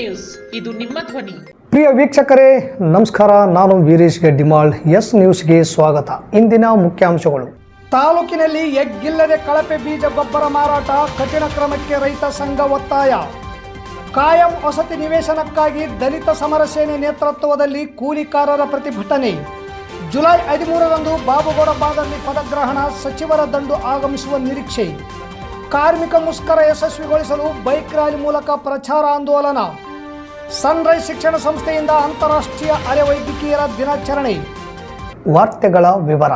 News. ಇದು ನಿಮ್ಮ ಧ್ವನಿ. ಪ್ರಿಯ ವೀಕ್ಷಕರೇ ನಮಸ್ಕಾರ. ನಾನು ವೀರೇಶ್ ಗಡ್ಡಿಮಾಳ್. ಎಸ್ ನ್ಯೂಸ್ಗೆ ಸ್ವಾಗತ. ಇಂದಿನ ಮುಖ್ಯಾಂಶಗಳು. ತಾಲೂಕಿನಲ್ಲಿ ಎಗ್ಗಿಲ್ಲದೆ ಕಳಪೆ ಬೀಜ ಗೊಬ್ಬರ ಮಾರಾಟ ಕಠಿಣ ಕ್ರಮಕ್ಕೆ ರೈತ ಸಂಘ ಒತ್ತಾಯ. ಕಾಯಂ ವಸತಿ ನಿವೇಶನಕ್ಕಾಗಿ ದಲಿತ ಸಮರ ಸೇನೆ ನೇತೃತ್ವದಲ್ಲಿ ಕೂಲಿಕಾರರ ಪ್ರತಿಭಟನೆ. ಜುಲೈ ಹದಿಮೂರರಂದು ಬಾಬುಗೌಡ ಬಾದಲ್ಲಿ ಪದಗ್ರಹಣ ಸಚಿವರ ದಂಡು ಆಗಮಿಸುವ ನಿರೀಕ್ಷೆ. ಕಾರ್ಮಿಕ ಮುಷ್ಕರ ಯಶಸ್ವಿಗೊಳಿಸಲು ಬೈಕ್ ರ್ಯಾಲಿ ಮೂಲಕ ಪ್ರಚಾರ ಆಂದೋಲನ. ಸನ್ರೈಸ್ ಶಿಕ್ಷಣ ಸಂಸ್ಥೆಯಿಂದ ಅಂತಾರಾಷ್ಟ್ರೀಯ ಅರೆ ವೈದ್ಯಕೀಯರ ದಿನಾಚರಣೆ. ವಾರ್ತೆಗಳ ವಿವರ.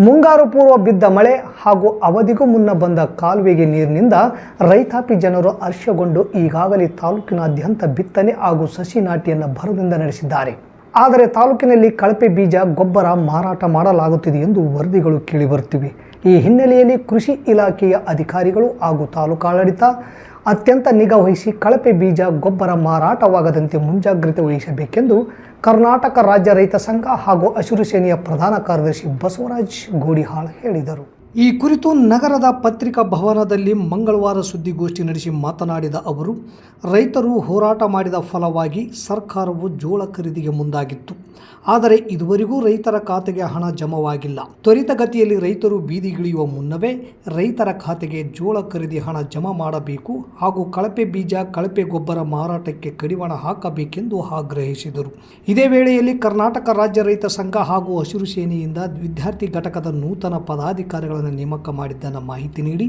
ಮುಂಗಾರು ಪೂರ್ವ ಬಿದ್ದ ಮಳೆ ಹಾಗೂ ಅವಧಿಗೂ ಮುನ್ನ ಬಂದ ಕಾಲುವೆಗೆ ನೀರಿನಿಂದ ರೈತಾಪಿ ಜನರು ಹರ್ಷಗೊಂಡು ಈಗಾಗಲೇ ತಾಲೂಕಿನಾದ್ಯಂತ ಬಿತ್ತನೆ ಹಾಗೂ ಸಸಿ ನಾಟಿಯನ್ನು ಭರದಿಂದ ನಡೆಸಿದ್ದಾರೆ. ಆದರೆ ತಾಲೂಕಿನಲ್ಲಿ ಕಳಪೆ ಬೀಜ, ಗೊಬ್ಬರ ಮಾರಾಟ ಮಾಡಲಾಗುತ್ತಿದೆ ಎಂದು ವರದಿಗಳು ಕೇಳಿಬರುತ್ತಿವೆ. ಈ ಹಿನ್ನೆಲೆಯಲ್ಲಿ ಕೃಷಿ ಇಲಾಖೆಯ ಅಧಿಕಾರಿಗಳು ಹಾಗೂ ತಾಲೂಕಾಡಳಿತ ಅತ್ಯಂತ ನಿಗಾ ವಹಿಸಿ ಕಳಪೆ ಬೀಜ ಗೊಬ್ಬರ ಮಾರಾಟವಾಗದಂತೆ ಮುಂಜಾಗ್ರತೆ ವಹಿಸಬೇಕೆಂದು ಕರ್ನಾಟಕ ರಾಜ್ಯ ರೈತ ಸಂಘ ಹಾಗೂ ಹಸಿರು ಸೇನೆಯ ಪ್ರಧಾನ ಕಾರ್ಯದರ್ಶಿ ಬಸವರಾಜ್ ಗೋಡಿಹಾಳ್ ಹೇಳಿದರು. ಈ ಕುರಿತು ನಗರದ ಪತ್ರಿಕಾ ಭವನದಲ್ಲಿ ಮಂಗಳವಾರ ಸುದ್ದಿಗೋಷ್ಠಿ ನಡೆಸಿ ಮಾತನಾಡಿದ ಅವರು, ರೈತರು ಹೋರಾಟ ಮಾಡಿದ ಫಲವಾಗಿ ಸರ್ಕಾರವು ಜೋಳ ಖರೀದಿಗೆ ಮುಂದಾಗಿತ್ತು. ಆದರೆ ಇದುವರೆಗೂ ರೈತರ ಖಾತೆಗೆ ಹಣ ಜಮವಾಗಿಲ್ಲ. ತ್ವರಿತಗತಿಯಲ್ಲಿ ರೈತರು ಬೀದಿಗಿಳಿಯುವ ಮುನ್ನವೇ ರೈತರ ಖಾತೆಗೆ ಜೋಳ ಖರೀದಿ ಹಣ ಜಮಾ ಮಾಡಬೇಕು ಹಾಗೂ ಕಳಪೆ ಬೀಜ, ಕಳಪೆ ಗೊಬ್ಬರ ಮಾರಾಟಕ್ಕೆ ಕಡಿವಾಣ ಹಾಕಬೇಕೆಂದು ಆಗ್ರಹಿಸಿದರು. ಇದೇ ವೇಳೆಯಲ್ಲಿ ಕರ್ನಾಟಕ ರಾಜ್ಯ ರೈತ ಸಂಘ ಹಾಗೂ ಹಸಿರು ಸೇನೆಯಿಂದ ವಿದ್ಯಾರ್ಥಿ ಘಟಕದ ನೂತನ ಪದಾಧಿಕಾರಿಗಳನ್ನು ನೇಮಕ ಮಾಡಿದ್ದನ್ನು ಮಾಹಿತಿ ನೀಡಿ,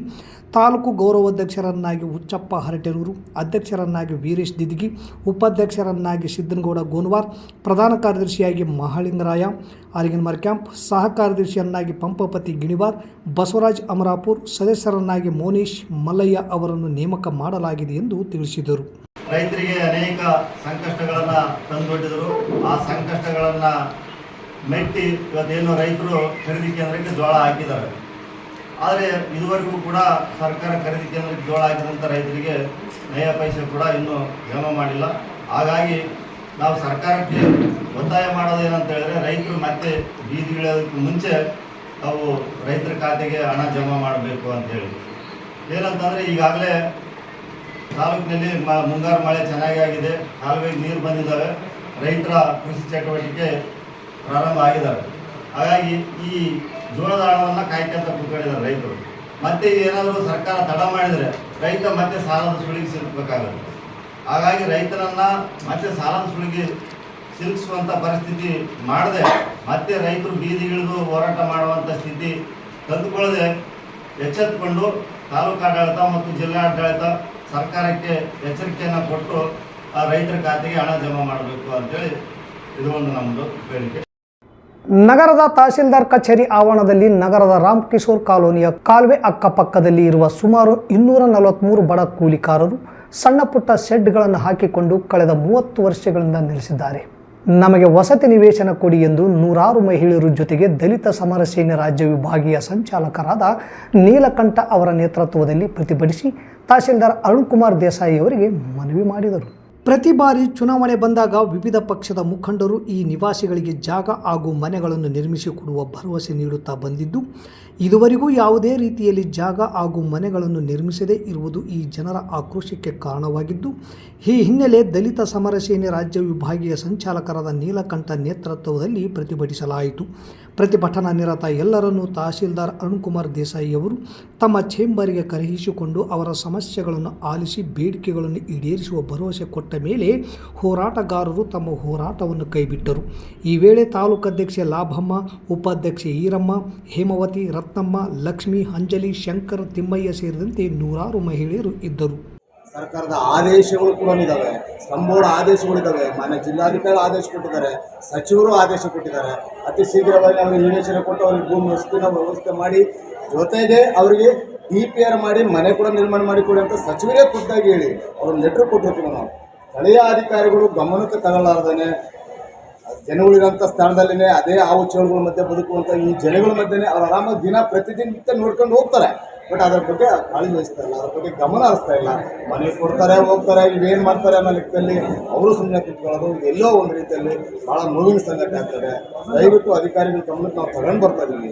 ತಾಲೂಕು ಗೌರವಾಧ್ಯಕ್ಷರನ್ನಾಗಿ ಹುಚ್ಚಪ್ಪ ಹರಟೆರೂರು, ಅಧ್ಯಕ್ಷರನ್ನಾಗಿ ವೀರೇಶ್ ದಿದಿಗಿ, ಉಪಾಧ್ಯಕ್ಷರನ್ನಾಗಿ ಸಿದ್ದನಗೌಡ ಗೋನ್ವಾರ್, ಪ್ರಧಾನ ಕಾರ್ಯದರ್ಶಿಯಾಗಿ ಮಹಾಲಿಂಗರಾಯ ಆರಿಗಿನ್ಮಾರ್ ಕ್ಯಾಂಪ್ ಸಹ ಕಾರ್ಯದರ್ಶಿಯನ್ನಾಗಿ ಪಂಪಪತಿ ಗಿಣಿವಾರ್, ಬಸವರಾಜ್ ಅಮರಾಪುರ್, ಸದಸ್ಯರನ್ನಾಗಿ ಮೋನೀಶ್ ಮಲ್ಲಯ್ಯ ಅವರನ್ನು ನೇಮಕ ಮಾಡಲಾಗಿದೆ ಎಂದು ತಿಳಿಸಿದರು. ರೈತರಿಗೆ ಅನೇಕ ಸಂಕಷ್ಟಗಳನ್ನು ತಂದೊಡ್ಡಿದರು ಆ ಸಂಕಷ್ಟಗಳನ್ನು ಮೆಟ್ಟಿ ಇವತ್ತೇನು ರೈತರು ಖರೀದಿ ಕೇಂದ್ರಕ್ಕೆ ಜೋಳ ಹಾಕಿದ್ದಾರೆ. ಆದರೆ ಇದುವರೆಗೂ ಕೂಡ ಸರ್ಕಾರ ಖರೀದಿ ಕೇಂದ್ರಕ್ಕೆ ಜೋಳ ಹಾಕಿದಂಥ ರೈತರಿಗೆ ನಯ ಪೈಸೆ ಕೂಡ ಇನ್ನೂ ಜಮಾ ಮಾಡಿಲ್ಲ. ಹಾಗಾಗಿ ನಾವು ಸರ್ಕಾರಕ್ಕೆ ಒತ್ತಾಯ ಮಾಡೋದೇನಂತ ಹೇಳಿದ್ರೆ ರೈತರು ಮತ್ತೆ ಬೀದಿಗಿಳಿಯೋದಕ್ಕೆ ಮುಂಚೆ ತಾವು ರೈತರ ಖಾತೆಗೆ ಹಣ ಜಮಾ ಮಾಡಬೇಕು ಅಂತೇಳಿ ಏನಂತಂದರೆ ಈಗಾಗಲೇ ತಾಲೂಕಿನಲ್ಲಿ ಮ, ಮುಂಗಾರು ಮಳೆ ಚೆನ್ನಾಗಿ ಆಗಿದೆ. ಕಾಲುವೆಗೆ ನೀರು ಬಂದಿದ್ದಾವೆ. ರೈತರ ಕೃಷಿ ಚಟುವಟಿಕೆ ಪ್ರಾರಂಭ ಆಗಿದ್ದಾವೆ ಹಾಗಾಗಿ ಈ ಜೋಳದ ಹಣವನ್ನು ಕಾಯ್ಕೊಂತ ಕೂತ್ಕೊಂಡಿದ್ದಾರೆ ರೈತರು. ಮತ್ತೆ ಏನಾದರೂ ಸರ್ಕಾರ ತಡ ಮಾಡಿದರೆ ರೈತ ಮತ್ತೆ ಸಾಲದ ಸುಳಿಗೆ ಸಿಲುಕಬೇಕಾಗುತ್ತೆ. ಹಾಗಾಗಿ ರೈತರನ್ನ ಮತ್ತೆ ಸಾಲದ ಸುಳಿಗೆ ಸಿಲುಕಿಸುವಂಥ ಪರಿಸ್ಥಿತಿ ಮಾಡದೆ ಮತ್ತೆ ರೈತರು ಬೀದಿಗಿಳಿದು ಹೋರಾಟ ಮಾಡುವಂಥ ಸ್ಥಿತಿ ತಂದುಕೊಳ್ಳದೆ ಎಚ್ಚೆತ್ತುಕೊಂಡು ತಾಲೂಕಾಡಳಿತ ಮತ್ತು ಜಿಲ್ಲಾಡಳಿತ ಸರ್ಕಾರಕ್ಕೆ ಎಚ್ಚರಿಕೆಯನ್ನು ಕೊಟ್ಟು ಆ ರೈತರ ಖಾತೆಗೆ ಹಣ ಜಮಾ ಮಾಡಬೇಕು ಅಂತೇಳಿ ಇದು ಒಂದು ನಮ್ಮದು ಬೇಡಿಕೆ. ನಗರದ ತಹಸೀಲ್ದಾರ್ ಕಚೇರಿ ಆವರಣದಲ್ಲಿ ನಗರದ ರಾಮಕಿಶೋರ್ ಕಾಲೋನಿಯ ಕಾಲುವೆ ಅಕ್ಕಪಕ್ಕದಲ್ಲಿ ಇರುವ ಸುಮಾರು ಇನ್ನೂರ ನಲವತ್ತ್ಮೂರು ಬಡ ಕೂಲಿಕಾರರು ಸಣ್ಣ ಪುಟ್ಟ ಶೆಡ್ಗಳನ್ನು ಹಾಕಿಕೊಂಡು ಕಳೆದ ಮೂವತ್ತು ವರ್ಷಗಳಿಂದ ನೆಲೆಸಿದ್ದಾರೆ. ನಮಗೆ ವಸತಿ ನಿವೇಶನ ಕೊಡಿ ಎಂದು ನೂರಾರು ಮಹಿಳೆಯರ ಜೊತೆಗೆ ದಲಿತ ಸಮರ ಸೇನೆ ರಾಜ್ಯ ವಿಭಾಗೀಯ ಸಂಚಾಲಕರಾದ ನೀಲಕಂಠ ಅವರ ನೇತೃತ್ವದಲ್ಲಿ ಪ್ರತಿಭಟಿಸಿ ತಹಸೀಲ್ದಾರ್ ಅರುಣ್ ಕುಮಾರ್ ದೇಸಾಯಿ ಅವರಿಗೆ ಮನವಿ ಮಾಡಿದರು. ಪ್ರತಿ ಬಾರಿ ಚುನಾವಣೆ ಬಂದಾಗ ವಿವಿಧ ಪಕ್ಷದ ಮುಖಂಡರು ಈ ನಿವಾಸಿಗಳಿಗೆ ಜಾಗ ಹಾಗೂ ಮನೆಗಳನ್ನು ನಿರ್ಮಿಸಿಕೊಡುವ ಭರವಸೆ ನೀಡುತ್ತಾ ಬಂದಿದ್ದು, ಇದುವರೆಗೂ ಯಾವುದೇ ರೀತಿಯಲ್ಲಿ ಜಾಗ ಹಾಗೂ ಮನೆಗಳನ್ನು ನಿರ್ಮಿಸದೇ ಇರುವುದು ಈ ಜನರ ಆಕ್ರೋಶಕ್ಕೆ ಕಾರಣವಾಗಿದ್ದು, ಈ ಹಿನ್ನೆಲೆ ದಲಿತ ಸಮರ ಸೇನೆ ರಾಜ್ಯ ವಿಭಾಗೀಯ ಸಂಚಾಲಕರಾದ ನೀಲಕಂಠ ನೇತೃತ್ವದಲ್ಲಿ ಪ್ರತಿಭಟಿಸಲಾಯಿತು. ಪ್ರತಿಭಟನಾ ನಿರತ ಎಲ್ಲರನ್ನೂ ತಹಸೀಲ್ದಾರ್ ಅರುಣ್ಕುಮಾರ್ ದೇಸಾಯಿ ಅವರು ತಮ್ಮ ಚೇಂಬರ್ಗೆ ಕರೆಯಿಸಿಕೊಂಡು ಅವರ ಸಮಸ್ಯೆಗಳನ್ನು ಆಲಿಸಿ ಬೇಡಿಕೆಗಳನ್ನು ಈಡೇರಿಸುವ ಭರವಸೆ ಕೊಟ್ಟ ಮೇಲೆ ಹೋರಾಟಗಾರರು ತಮ್ಮ ಹೋರಾಟವನ್ನು ಕೈಬಿಟ್ಟರು. ಈ ವೇಳೆ ತಾಲೂಕು ಅಧ್ಯಕ್ಷೆ ಲಾಭಮ್ಮ, ಉಪಾಧ್ಯಕ್ಷೆ ಈರಮ್ಮ, ಹೇಮವತಿ, ರತ್ನಮ್ಮ, ಲಕ್ಷ್ಮಿ, ಅಂಜಲಿ, ಶಂಕರ್, ತಿಮ್ಮಯ್ಯ ಸೇರಿದಂತೆ ನೂರಾರು ಮಹಿಳೆಯರು ಇದ್ದರು. ಸರ್ಕಾರದ ಆದೇಶಗಳು ಕೂಡ ಇದ್ದಾವೆ ಸಂಬೋಡ ಆದೇಶಗಳಿದ್ದಾವೆ ಮಾನ್ಯ ಜಿಲ್ಲಾಧಿಕಾರಿ ಆದೇಶ ಕೊಟ್ಟಿದ್ದಾರೆ. ಸಚಿವರು ಆದೇಶ ಕೊಟ್ಟಿದ್ದಾರೆ. ಅತಿ ಶೀಘ್ರವಾಗಿ ಅವರಿಗೆ ನಿವೇಶನ ಕೊಟ್ಟು ಅವರಿಗೆ ಭೂಮಿ ವಸತಿನ ವ್ಯವಸ್ಥೆ ಮಾಡಿ, ಜೊತೆಗೆ ಅವರಿಗೆ ಡಿ ಪಿ ಆರ್ ಮಾಡಿ, ಮನೆ ಕೂಡ ನಿರ್ಮಾಣ ಮಾಡಿಕೊಡಿ ಅಂತ ಸಚಿವರೇ ಖುದ್ದಾಗಿ ಹೇಳಿ ಅವ್ರನ್ನ ಲೆಟ್ರ್ ಕೊಟ್ಟಿರ್ತೀವಿ ನಾವು. ಸ್ಥಳೀಯ ಅಧಿಕಾರಿಗಳು ಗಮನಕ್ಕೆ ತಗೊಳ್ಳಾರ್ದೇ ಜನಗಳಿರೋಂಥ ಸ್ಥಳದಲ್ಲಿನೇ ಅದೇ ಹಾವು ಚೇಳುಗಳ ಮಧ್ಯೆ ಬದುಕುವಂಥ ಈ ಜನಗಳ ಮಧ್ಯೆ ಅವ್ರು ಆರಾಮಾಗಿ ದಿನ ಪ್ರತಿದಿನ ನೋಡ್ಕೊಂಡು ಹೋಗ್ತಾರೆ. ಬಟ್ ಅದ್ರ ಬಗ್ಗೆ ಕಾಳಜಿ ವಹಿಸ್ತಾ ಇಲ್ಲ, ಅದ್ರ ಬಗ್ಗೆ ಗಮನ ಹರಿಸ್ತಾ ಇಲ್ಲ. ಮನೆ ಕೊಡ್ತಾರೆ, ಹೋಗ್ತಾರೆ ಇವೇನು ಮಾಡ್ತಾರೆ ಅನ್ನೋ ಲೆಕ್ಕದಲ್ಲಿ ಅವರು ಸುಮ್ಮನೆ ಕುತ್ಕೊಳ್ಳೋದು, ಎಲ್ಲೋ ಒಂದು ರೀತಿಯಲ್ಲಿ ಭಾಳ ನೋವಿನ ಸಂಗತಿ ಆಗ್ತದೆ. ದಯವಿಟ್ಟು ಅಧಿಕಾರಿಗಳ ಗಮನಕ್ಕೆ ನಾವು ತಗೊಂಡು ಬರ್ತಾ ಇದೀವಿ.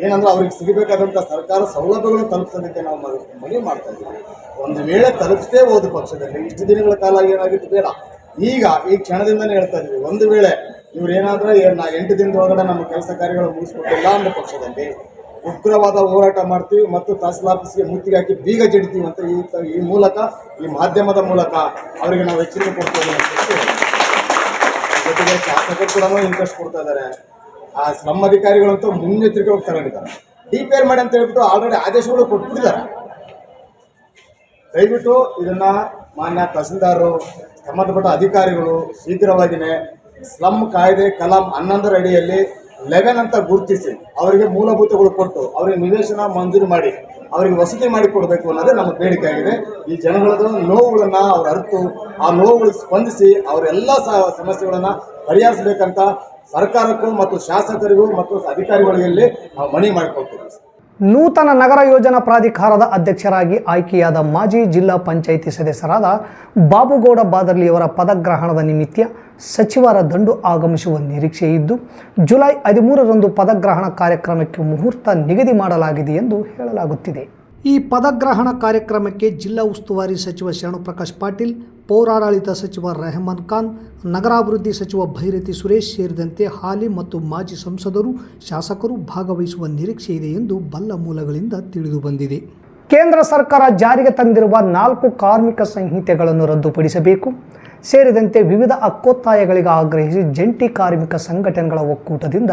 ಏನಂದ್ರೆ ಅವ್ರಿಗೆ ಸಿಗಬೇಕಾದಂಥ ಸರ್ಕಾರ ಸೌಲಭ್ಯಗಳು ತಲುಪಿಸೋದಕ್ಕೆ ನಾವು ಮನವಿ ಮಾಡ್ತಾ ಇದ್ದೀವಿ. ಒಂದು ವೇಳೆ ತಲುಪಿಸದೇ ಹೋದ ಪಕ್ಷದಲ್ಲಿ ಇಷ್ಟು ದಿನಗಳ ಕಾಲ ಏನಾಗಿತ್ತು ಬೇಡ. ಈಗ ಈ ಕ್ಷಣದಿಂದಲೇ ಹೇಳ್ತಾ ಇದ್ದೀವಿ. ಒಂದು ವೇಳೆ ಇವ್ರು ಏನಾದ್ರೆ ಏ- ನಾ ಎಂಟು ದಿನದೊಳಗಡೆ ನಮ್ಮ ಕೆಲಸ ಕಾರ್ಯಗಳು ಮುಗಿಸ್ಕೊಟ್ಟಿಲ್ಲ ಅಂದ ಪಕ್ಷದಲ್ಲಿ ಉಗ್ರವಾದ ಹೋರಾಟ ಮಾಡ್ತೀವಿ ಮತ್ತು ತಹಸೀಲ್ ಆಫೀಸ್ಗೆ ಮುತ್ತಿಗೆ ಹಾಕಿ ಬೀಗ ಜಡಿತೀವಿ ಅಂತ ಈ ಈ ಮೂಲಕ, ಈ ಮಾಧ್ಯಮದ ಮೂಲಕ ಅವರಿಗೆ ನಾವು ಎಚ್ಚರಿಕೆ ಕೊಡ್ತೇವೆ ಜೊತೆಗೆ ಶಾಸಕರು ಕೂಡ ಇಂಟ್ರೆಸ್ಟ್ ಕೊಡ್ತಾ ಇದ್ದಾರೆ. ಆ ಶ್ರಮ ಅಧಿಕಾರಿಗಳಂತೂ ಮುನ್ನೆಚ್ಚರಿಕೆ ಹೋಗಿ ತಗೊಂಡಿದ್ದಾರೆ. ಡಿಪೇರ್ ಮಾಡಿ ಅಂತ ಹೇಳ್ಬಿಟ್ಟು ಆಲ್ರೆಡಿ ಆದೇಶಗಳು ಕೊಟ್ಬಿಟ್ಟಿದ್ದಾರೆ. ದಯವಿಟ್ಟು ಇದನ್ನ ಮಾನ್ಯ ತಹಸೀಲ್ದಾರರು ಸಂಬಂಧಪಟ್ಟ ಅಧಿಕಾರಿಗಳು ಶೀಘ್ರವಾಗಿನೇ ಸ್ಲಮ್ ಕಾಯ್ದೆ ಕಲಾಂ ಹನ್ನೊಂದರ ಅಡಿಯಲ್ಲಿ ಲೆವೆನ್ ಅಂತ ಗುರುತಿಸಿ ಅವರಿಗೆ ಮೂಲಭೂತಗಳು ಕೊಟ್ಟು ಅವರಿಗೆ ನಿವೇಶನ ಮಂಜೂರು ಮಾಡಿ ಅವರಿಗೆ ವಸತಿ ಮಾಡಿಕೊಡಬೇಕು ಅನ್ನೋದೇ ನಮ್ಮ ಬೇಡಿಕೆ ಆಗಿದೆ. ಈ ಜನಗಳದ್ದು ನೋವುಗಳನ್ನ ಅವ್ರು ಅರಿತು ಆ ನೋವುಗಳಿಗೆ ಸ್ಪಂದಿಸಿ ಅವರೆಲ್ಲ ಸಮಸ್ಯೆಗಳನ್ನ ಪರಿಹರಿಸಬೇಕಂತ ಸರ್ಕಾರಕ್ಕೂ ಮತ್ತು ಶಾಸಕರಿಗೂ ಮತ್ತು ಅಧಿಕಾರಿಗಳಿಗೆ ನಾವು ಮನವಿ ಮಾಡಿಕೊಳ್ತೀವಿ. ನೂತನ ನಗರ ಯೋಜನಾ ಪ್ರಾಧಿಕಾರದ ಅಧ್ಯಕ್ಷರಾಗಿ ಆಯ್ಕೆಯಾದ ಮಾಜಿ ಜಿಲ್ಲಾ ಪಂಚಾಯಿತಿ ಸದಸ್ಯರಾದ ಬಾಬುಗೌಡ ಬಾದರ್ಲಿಯವರ ಪದಗ್ರಹಣದ ನಿಮಿತ್ತ ಸಚಿವರ ದಂಡು ಆಗಮಿಸುವ ನಿರೀಕ್ಷೆ ಇದ್ದು, ಜುಲೈ ಹದಿಮೂರರಂದು ಪದಗ್ರಹಣ ಕಾರ್ಯಕ್ರಮಕ್ಕೆ ಮುಹೂರ್ತ ನಿಗದಿ ಮಾಡಲಾಗಿದೆ ಎಂದು ಹೇಳಲಾಗುತ್ತಿದೆ. ಈ ಪದಗ್ರಹಣ ಕಾರ್ಯಕ್ರಮಕ್ಕೆ ಜಿಲ್ಲಾ ಉಸ್ತುವಾರಿ ಸಚಿವ ಶರಣಪ್ರಕಾಶ್ ಪಾಟೀಲ್, ಪೌರಾಡಳಿತ ಸಚಿವ ರೆಹಮಾನ್ ಖಾನ್, ನಗರಾಭಿವೃದ್ಧಿ ಸಚಿವ ಭೈರತಿ ಸುರೇಶ್ ಸೇರಿದಂತೆ ಹಾಲಿ ಮತ್ತು ಮಾಜಿ ಸಂಸದರು, ಶಾಸಕರು ಭಾಗವಹಿಸುವ ನಿರೀಕ್ಷೆ ಇದೆ ಎಂದು ಬಲ್ಲ ಮೂಲಗಳಿಂದ ತಿಳಿದುಬಂದಿದೆ ಕೇಂದ್ರ ಸರ್ಕಾರ ಜಾರಿಗೆ ತಂದಿರುವ ನಾಲ್ಕು ಕಾರ್ಮಿಕ ಸಂಹಿತೆಗಳನ್ನು ರದ್ದುಪಡಿಸಬೇಕು. ಸೇರಿದಂತೆ ವಿವಿಧ ಹಕ್ಕೊತ್ತಾಯಗಳಿಗೆ ಆಗ್ರಹಿಸಿ ಜಂಟಿ ಕಾರ್ಮಿಕ ಸಂಘಟನೆಗಳ ಒಕ್ಕೂಟದಿಂದ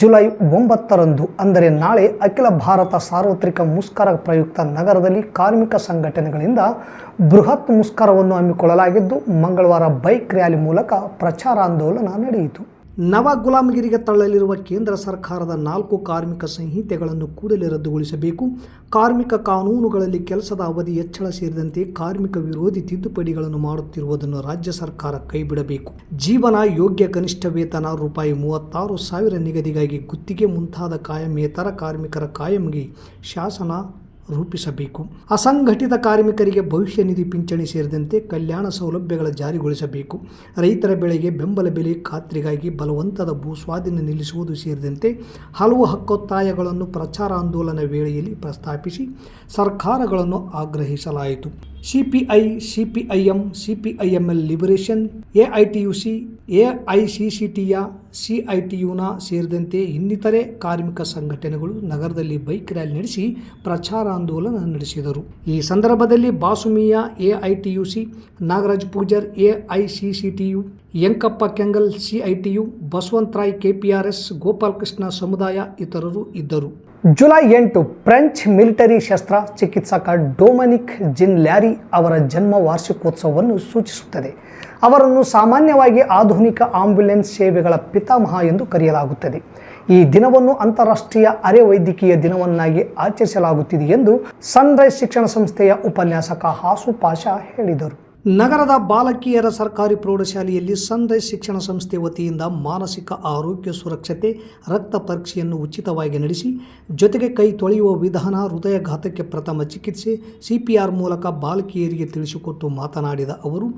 ಜುಲೈ ಒಂಬತ್ತರಂದು, ಅಂದರೆ ನಾಳೆ ಅಖಿಲ ಭಾರತ ಸಾರ್ವತ್ರಿಕ ಮುಷ್ಕರ ಪ್ರಯುಕ್ತ ನಗರದಲ್ಲಿ ಕಾರ್ಮಿಕ ಸಂಘಟನೆಗಳಿಂದ ಬೃಹತ್ ಮುಷ್ಕರವನ್ನು ಹಮ್ಮಿಕೊಳ್ಳಲಾಗಿದ್ದು, ಮಂಗಳವಾರ ಬೈಕ್ ರ್ಯಾಲಿ ಮೂಲಕ ಪ್ರಚಾರಾಂದೋಲನ ನಡೆಯಿತು. ನವ ಗುಲಾಮಗಿರಿಗೆ ತಳ್ಳಲಿರುವ ಕೇಂದ್ರ ಸರ್ಕಾರದ ನಾಲ್ಕು ಕಾರ್ಮಿಕ ಸಂಹಿತೆಗಳನ್ನು ಕೂಡಲೇ ರದ್ದುಗೊಳಿಸಬೇಕು. ಕಾರ್ಮಿಕ ಕಾನೂನುಗಳಲ್ಲಿ ಕೆಲಸದ ಅವಧಿ ಹೆಚ್ಚಳ ಸೇರಿದಂತೆ ಕಾರ್ಮಿಕ ವಿರೋಧಿ ತಿದ್ದುಪಡಿಗಳನ್ನು ಮಾಡುತ್ತಿರುವುದನ್ನು ರಾಜ್ಯ ಸರ್ಕಾರ ಕೈಬಿಡಬೇಕು. ಜೀವನ ಯೋಗ್ಯ ಕನಿಷ್ಠ ವೇತನ ರೂಪಾಯಿ ಮೂವತ್ತಾರು ಸಾವಿರ ನಿಗದಿಗಾಗಿ ಗುತ್ತಿಗೆ ಮುಂತಾದ ಕಾಯಮೇತರ ಕಾರ್ಮಿಕರ ಕಾಯಂಗೆ ಶಾಸನ ರೂಪಿಸಬೇಕು. ಅಸಂಘಟಿತ ಕಾರ್ಮಿಕರಿಗೆ ಭವಿಷ್ಯ ನಿಧಿ ಪಿಂಚಣಿ ಸೇರಿದಂತೆ ಕಲ್ಯಾಣ ಸೌಲಭ್ಯಗಳ ಜಾರಿಗೊಳಿಸಬೇಕು. ರೈತರ ಬೆಳೆಗೆ ಬೆಂಬಲ ಬೆಲೆ ಖಾತ್ರಿಗಾಗಿ ಬಲವಂತದ ಭೂಸ್ವಾಧೀನ ನಿಲ್ಲಿಸುವುದು ಸೇರಿದಂತೆ ಹಲವು ಹಕ್ಕೊತ್ತಾಯಗಳನ್ನು ಪ್ರಚಾರಾಂದೋಲನ ವೇಳೆಯಲ್ಲಿ ಪ್ರಸ್ತಾಪಿಸಿ ಸರ್ಕಾರಗಳನ್ನು ಆಗ್ರಹಿಸಲಾಯಿತು. CPI CPIM CPIML liberation AITUC ಎಐಸಿಸಿಟಿಯ ಸಿಐಟಿಯುನ ಸೇರಿದಂತೆ ಇನ್ನಿತರೆ ಕಾರ್ಮಿಕ ಸಂಘಟನೆಗಳು ನಗರದಲ್ಲಿ ಬೈಕ್ ರ್ಯಾಲಿ ನಡೆಸಿ ಪ್ರಚಾರಾಂದೋಲನ ನಡೆಸಿದರು. ಈ ಸಂದರ್ಭದಲ್ಲಿ Basumiya AITUC Nagaraj Pujar AICCTU Yankappa Kengal CITU Basavantharay KPRS Gopalakrishna ಸಮುದಾಯ ಇತರರು ಇದ್ದರು. ಜುಲೈ ಎಂಟು ಫ್ರೆಂಚ್ ಮಿಲಿಟರಿ ಶಸ್ತ್ರ ಚಿಕಿತ್ಸಕ ಡೊಮನಿಕ್ ಜಿನ್ ಲ್ಯಾರಿ ಅವರ ಜನ್ಮ ವಾರ್ಷಿಕೋತ್ಸವವನ್ನು ಸೂಚಿಸುತ್ತದೆ. ಅವರನ್ನು ಸಾಮಾನ್ಯವಾಗಿ ಆಧುನಿಕ ಆಂಬ್ಯುಲೆನ್ಸ್ ಸೇವೆಗಳ ಪಿತಾಮಹ ಎಂದು ಕರೆಯಲಾಗುತ್ತದೆ. ಈ ದಿನವನ್ನು ಅಂತಾರಾಷ್ಟ್ರೀಯ ಅರೆ ವೈದ್ಯಕೀಯ ದಿನವನ್ನಾಗಿ ಆಚರಿಸಲಾಗುತ್ತಿದೆ ಎಂದು ಸನ್ರೈಸ್ ಶಿಕ್ಷಣ ಸಂಸ್ಥೆಯ ಉಪನ್ಯಾಸಕ ಹಾಸು ಪಾಷಾ ಹೇಳಿದರು. ನಗರದ ಬಾಲಕಿಯರ ಸರ್ಕಾರಿ ಪ್ರೌಢಶಾಲೆಯಲ್ಲಿ ಸನ್ರೈಸ್ ಶಿಕ್ಷಣ ಸಂಸ್ಥೆ ವತಿಯಿಂದ ಮಾನಸಿಕ ಆರೋಗ್ಯ ಸುರಕ್ಷತೆ, ರಕ್ತ ಪರೀಕ್ಷೆಯನ್ನು ಉಚಿತವಾಗಿ ನಡೆಸಿ, ಜೊತೆಗೆ ಕೈ ತೊಳೆಯುವ ವಿಧಾನ, ಹೃದಯಘಾತಕ್ಕೆ ಪ್ರಥಮ ಚಿಕಿತ್ಸೆ, ಸಿಪಿಆರ್ ಮೂಲಕ ಬಾಲಕಿಯರಿಗೆ ತಿಳಿಸಿಕೊಟ್ಟು ಮಾತನಾಡಿದ ಅವರು,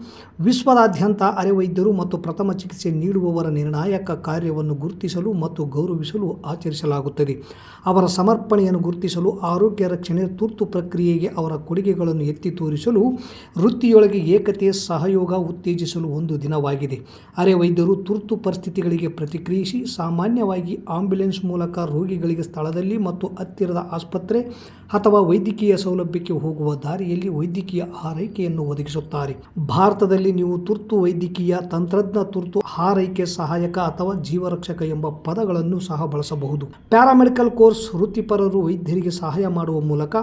ವಿಶ್ವದಾದ್ಯಂತ ಅರೆವೈದ್ಯರು ಮತ್ತು ಪ್ರಥಮ ಚಿಕಿತ್ಸೆ ನೀಡುವವರ ನಿರ್ಣಾಯಕ ಕಾರ್ಯವನ್ನು ಗುರುತಿಸಲು ಮತ್ತು ಗೌರವಿಸಲು ಆಚರಿಸಲಾಗುತ್ತದೆ. ಅವರ ಸಮರ್ಪಣೆಯನ್ನು ಗುರುತಿಸಲು ಆರೋಗ್ಯ ರಕ್ಷಣೆ ತುರ್ತು ಪ್ರಕ್ರಿಯೆಗೆ ಅವರ ಕೊಡುಗೆಗಳನ್ನು ಎತ್ತಿ ತೋರಿಸಲು ವೃತ್ತಿಯೊಳಗೆ ಏಕತೆ ಸಹಯೋಗ ಉತ್ತೇಜಿಸಲು ಒಂದು ದಿನವಾಗಿದೆ. ಅರೆ ವೈದ್ಯರು ತುರ್ತು ಪರಿಸ್ಥಿತಿಗಳಿಗೆ ಪ್ರತಿಕ್ರಿಯಿಸಿ, ಸಾಮಾನ್ಯವಾಗಿ ಆಂಬ್ಯುಲೆನ್ಸ್ ಮೂಲಕ ರೋಗಿಗಳಿಗೆ ಸ್ಥಳದಲ್ಲಿ ಮತ್ತು ಹತ್ತಿರದ ಆಸ್ಪತ್ರೆ ಅಥವಾ ವೈದ್ಯಕೀಯ ಸೌಲಭ್ಯಕ್ಕೆ ಹೋಗುವ ದಾರಿಯಲ್ಲಿ ವೈದ್ಯಕೀಯ ಆರೈಕೆಯನ್ನು ಒದಗಿಸುತ್ತಾರೆ. ಭಾರತದಲ್ಲಿ ನೀವು ತುರ್ತು ವೈದ್ಯಕೀಯ ತಂತ್ರಜ್ಞ, ತುರ್ತು ಆರೈಕೆ ಸಹಾಯಕ ಅಥವಾ ಜೀವರಕ್ಷಕ ಎಂಬ ಪದಗಳನ್ನು ಸಹ ಬಳಸಬಹುದು. ಪ್ಯಾರಾಮೆಡಿಕಲ್ ಕೋರ್ಸ್ ವೃತ್ತಿಪರರು ವೈದ್ಯರಿಗೆ ಸಹಾಯ ಮಾಡುವ ಮೂಲಕ,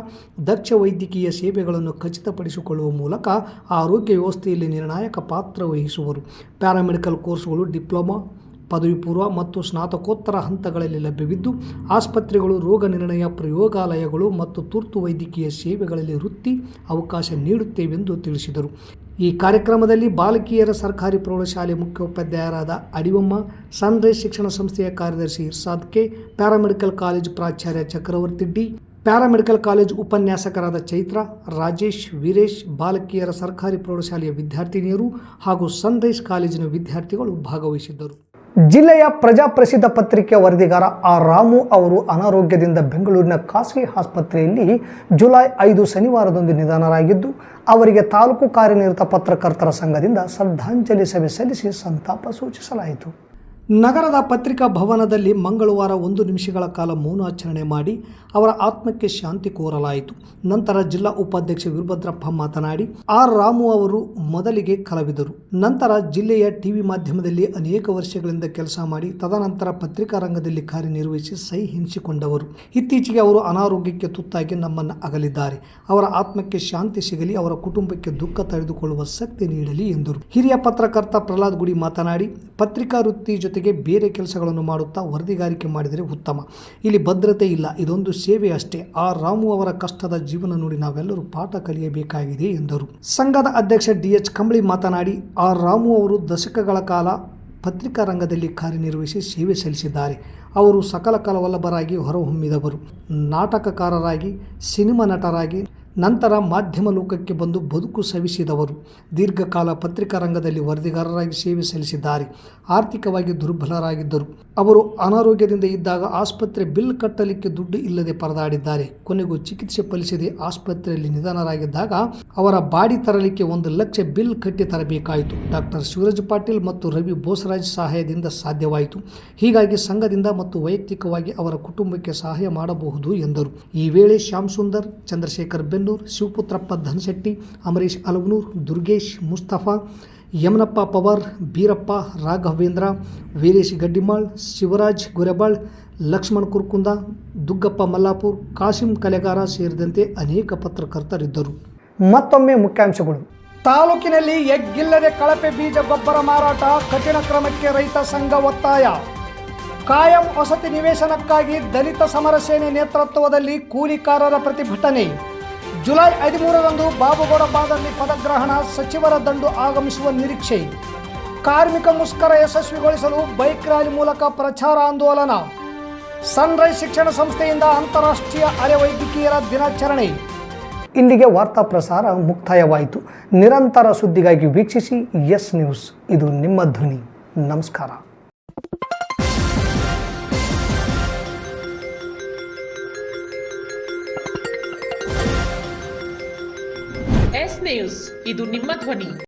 ದಕ್ಷ ವೈದ್ಯಕೀಯ ಸೇವೆಗಳನ್ನು ಖಚಿತಪಡಿಸಿಕೊಳ್ಳುವ ಮೂಲಕ ಆರೋಗ್ಯ ವ್ಯವಸ್ಥೆಯಲ್ಲಿ ನಿರ್ಣಾಯಕ ಪಾತ್ರ ವಹಿಸುವರು. ಪ್ಯಾರಾಮೆಡಿಕಲ್ ಕೋರ್ಸ್ಗಳು ಡಿಪ್ಲೊಮಾ ಪದವಿ ಪೂರ್ವ ಮತ್ತು ಸ್ನಾತಕೋತ್ತರ ಹಂತಗಳಲ್ಲಿ ಲಭ್ಯವಿದ್ದು, ಆಸ್ಪತ್ರೆಗಳು, ರೋಗ ನಿರ್ಣಯ ಪ್ರಯೋಗಾಲಯಗಳು ಮತ್ತು ತುರ್ತು ವೈದ್ಯಕೀಯ ಸೇವೆಗಳಲ್ಲಿ ವೃತ್ತಿ ಅವಕಾಶ ನೀಡುತ್ತೇವೆಂದು ತಿಳಿಸಿದರು. ಈ ಕಾರ್ಯಕ್ರಮದಲ್ಲಿ ಬಾಲಕಿಯರ ಸರ್ಕಾರಿ ಪ್ರೌಢಶಾಲೆ ಮುಖ್ಯೋಪಾಧ್ಯಾಯರಾದ ಅಡಿವಮ್ಮ ಸನ್ರೈಸ್ ಶಿಕ್ಷಣ ಸಂಸ್ಥೆಯ ಕಾರ್ಯದರ್ಶಿ ಇರ್ಸಾದ್ ಕೆ, ಪ್ಯಾರಾಮೆಡಿಕಲ್ ಕಾಲೇಜ್ ಪ್ರಾಚಾರ್ಯ ಚಕ್ರವರ್ತಿ ಡಿ, ಪ್ಯಾರಾಮೆಡಿಕಲ್ ಕಾಲೇಜ್ ಉಪನ್ಯಾಸಕರಾದ ಚೈತ್ರ, ರಾಜೇಶ್, ವೀರೇಶ್, ಬಾಲಕಿಯರ ಸರ್ಕಾರಿ ಪ್ರೌಢಶಾಲೆಯ ವಿದ್ಯಾರ್ಥಿನಿಯರು ಹಾಗೂ ಸನ್ರೈಸ್ ಕಾಲೇಜಿನ ವಿದ್ಯಾರ್ಥಿಗಳು ಭಾಗವಹಿಸಿದ್ದರು. ಜಿಲ್ಲೆಯ ಪ್ರಜಾಪ್ರಸಿದ್ಧ ಪತ್ರಿಕೆ ವರದಿಗಾರ ಆ ರಾಮು ಅವರು ಅನಾರೋಗ್ಯದಿಂದ ಬೆಂಗಳೂರಿನ ಖಾಸಗಿ ಆಸ್ಪತ್ರೆಯಲ್ಲಿ ಜುಲೈ ಐದು ಶನಿವಾರದಂದು ನಿಧನರಾಗಿದ್ದು, ಅವರಿಗೆ ತಾಲೂಕು ಕಾರ್ಯನಿರತ ಪತ್ರಕರ್ತರ ಸಂಘದಿಂದ ಶ್ರದ್ಧಾಂಜಲಿ ಸಭೆ ಸಲ್ಲಿಸಿ ಸಂತಾಪ ಸೂಚಿಸಲಾಯಿತು. ನಗರದ ಪತ್ರಿಕಾ ಭವನದಲ್ಲಿ ಮಂಗಳವಾರ ಒಂದು ನಿಮಿಷಗಳ ಕಾಲ ಮೌನಾಚರಣೆ ಮಾಡಿ ಅವರ ಆತ್ಮಕ್ಕೆ ಶಾಂತಿ ಕೋರಲಾಯಿತು. ನಂತರ ಜಿಲ್ಲಾ ಉಪಾಧ್ಯಕ್ಷ ವೀರಭದ್ರಪ್ಪ ಮಾತನಾಡಿ, ಆರ್. ರಾಮು ಅವರು ಮೊದಲಿಗೆ ಕಲವಿದರು. ನಂತರ ಜಿಲ್ಲೆಯ ಟಿವಿ ಮಾಧ್ಯಮದಲ್ಲಿ ಅನೇಕ ವರ್ಷಗಳಿಂದ ಕೆಲಸ ಮಾಡಿ, ತದನಂತರ ಪತ್ರಿಕಾ ರಂಗದಲ್ಲಿ ಕಾರ್ಯನಿರ್ವಹಿಸಿ ಸೈ ಹಿಂಸಿಕೊಂಡವರು ಇತ್ತೀಚೆಗೆ ಅವರು ಅನಾರೋಗ್ಯಕ್ಕೆ ತುತ್ತಾಗಿ ನಮ್ಮನ್ನು ಅಗಲಿದ್ದಾರೆ. ಅವರ ಆತ್ಮಕ್ಕೆ ಶಾಂತಿ ಸಿಗಲಿ, ಅವರ ಕುಟುಂಬಕ್ಕೆ ದುಃಖ ತಡೆದುಕೊಳ್ಳುವ ಶಕ್ತಿ ನೀಡಲಿ ಎಂದರು. ಹಿರಿಯ ಪತ್ರಕರ್ತ ಪ್ರಹ್ಲಾದ್ ಗುಡಿ ಮಾತನಾಡಿ, ಪತ್ರಿಕಾ ವೃತ್ತಿ ಜೊತೆಗೆ ಬೇರೆ ಕೆಲಸಗಳನ್ನು ಮಾಡುತ್ತಾ ವರದಿಗಾರಿಕೆ ಮಾಡಿದರೆ ಉತ್ತಮ. ಇಲ್ಲಿ ಭದ್ರತೆ ಇಲ್ಲ. ಇದೊಂದು ಸೇವೆ ಅಷ್ಟೇ. ಆ ರಾಮು ಅವರ ಕಷ್ಟದ ಜೀವನ ನೋಡಿ ನಾವೆಲ್ಲರೂ ಪಾಠ ಕಲಿಯಬೇಕಾಗಿದೆ ಎಂದರು. ಸಂಘದ ಅಧ್ಯಕ್ಷ ಡಿ ಎಚ್ ಕಂಬಳಿ ಮಾತನಾಡಿ, ಆ ರಾಮು ಅವರು ದಶಕಗಳ ಕಾಲ ಪತ್ರಿಕಾ ರಂಗದಲ್ಲಿ ಕಾರ್ಯನಿರ್ವಹಿಸಿ ಸೇವೆ ಸಲ್ಲಿಸಿದ್ದಾರೆ. ಅವರು ಸಕಲ ಕಲವಲ್ಲಭರಾಗಿ ಹೊರಹೊಮ್ಮಿದವರು. ನಾಟಕಕಾರರಾಗಿ, ಸಿನಿಮಾ ನಟರಾಗಿ ನಂತರ ಮಾಧ್ಯಮ ಲೋಕಕ್ಕೆ ಬಂದು ಬದುಕು ಸವಿಸಿದವರು. ದೀರ್ಘಕಾಲ ಪತ್ರಿಕಾ ರಂಗದಲ್ಲಿ ವರದಿಗಾರರಾಗಿ ಸೇವೆ ಸಲ್ಲಿಸಿದ್ದಾರೆ. ಆರ್ಥಿಕವಾಗಿ ದುರ್ಬಲರಾಗಿದ್ದರು. ಅವರು ಅನಾರೋಗ್ಯದಿಂದ ಇದ್ದಾಗ ಆಸ್ಪತ್ರೆ ಬಿಲ್ ಕಟ್ಟಲಿಕ್ಕೆ ದುಡ್ಡು ಇಲ್ಲದೆ ಪರದಾಡಿದ್ದಾರೆ. ಕೊನೆಗೂ ಚಿಕಿತ್ಸೆ ಫಲಿಸದೆ ಆಸ್ಪತ್ರೆಯಲ್ಲಿ ನಿಧನರಾಗಿದ್ದಾಗ ಅವರ ಬಾಡಿ ತರಲಿಕ್ಕೆ ಒಂದು ಲಕ್ಷ ಬಿಲ್ ಕಟ್ಟಿ ತರಬೇಕಾಯಿತು. ಡಾಕ್ಟರ್ ಶಿವರಾಜ್ ಪಾಟೀಲ್ ಮತ್ತು ರವಿ ಬೋಸರಾಜ್ ಸಹಾಯದಿಂದ ಸಾಧ್ಯವಾಯಿತು. ಹೀಗಾಗಿ ಸಂಘದಿಂದ ಮತ್ತು ವೈಯಕ್ತಿಕವಾಗಿ ಅವರ ಕುಟುಂಬಕ್ಕೆ ಸಹಾಯ ಮಾಡಬಹುದು ಎಂದರು. ಈ ವೇಳೆ ಶ್ಯಾಮ್ ಸುಂದರ್, ಚಂದ್ರಶೇಖರ್ ಬೆನ್ನೂರ್ ಶಿವಪುತ್ರಪ್ಪ ಧನಶೆಟ್ಟಿ, ಅಮರೀಶ್ ಅಲವನೂರ್, ದುರ್ಗೇಶ್ ಮುಸ್ತಫಾ, ಯಮನಪ್ಪ ಪವಾರ್, ಬೀರಪ್ಪ ರಾಘವೇಂದ್ರ, ವೀರೇಶ್ ಗಡ್ಡಿಮಾಳ್, ಶಿವರಾಜ್ ಗೊರೆಬಾಳ್, ಲಕ್ಷ್ಮಣ್ ಕುರ್ಕುಂದ, ದುಗ್ಗಪ್ಪ ಮಲ್ಲಾಪುರ್, ಕಾಶಿಂ ಕಲೆಗಾರ ಸೇರಿದಂತೆ ಅನೇಕ ಪತ್ರಕರ್ತರಿದ್ದರು. ಮತ್ತೊಮ್ಮೆ ಮುಖ್ಯಾಂಶಗಳು. ತಾಲೂಕಿನಲ್ಲಿ ಎಗ್ಗಿಲ್ಲದೆ ಕಳಪೆ ಬೀಜ ಗೊಬ್ಬರ ಮಾರಾಟ ಕಠಿಣ ಕ್ರಮಕ್ಕೆ ರೈತ ಸಂಘ ಒತ್ತಾಯ. ಕಾಯಂ ವಸತಿ ನಿವೇಶನಕ್ಕಾಗಿ ದಲಿತ ಸಮರ ಸೇನೆ ನೇತೃತ್ವದಲ್ಲಿ ಕೂಲಿಕಾರರ ಪ್ರತಿಭಟನೆ. ಜುಲೈ ಹದಿಮೂರರಂದು ಬಾಬುಗೌಡ ಬಾದಲ್ಲಿ ಪದಗ್ರಹಣ ಸಚಿವರ ದಂಡು ಆಗಮಿಸುವ ನಿರೀಕ್ಷೆ ಕಾರ್ಮಿಕ ಮುಷ್ಕರ ಯಶಸ್ವಿಗೊಳಿಸಲು ಬೈಕ್ ರ್ಯಾಲಿ ಮೂಲಕ ಪ್ರಚಾರ ಆಂದೋಲನ. ಸನ್ರೈಸ್ ಶಿಕ್ಷಣ ಸಂಸ್ಥೆಯಿಂದ ಅಂತಾರಾಷ್ಟ್ರೀಯ ಅರೆ ವೈದ್ಯಕೀಯರ ದಿನಾಚರಣೆ. ಇಲ್ಲಿಗೆ ವಾರ್ತಾ ಪ್ರಸಾರ ಮುಕ್ತಾಯವಾಯಿತು. ನಿರಂತರ ಸುದ್ದಿಗಾಗಿ ವೀಕ್ಷಿಸಿ ಎಸ್ ನ್ಯೂಸ್. ಇದು ನಿಮ್ಮ ಧ್ವನಿ. ನಮಸ್ಕಾರ. ನ್ಯೂಸ್ ಇದು ನಿಮ್ಮ ಧ್ವನಿ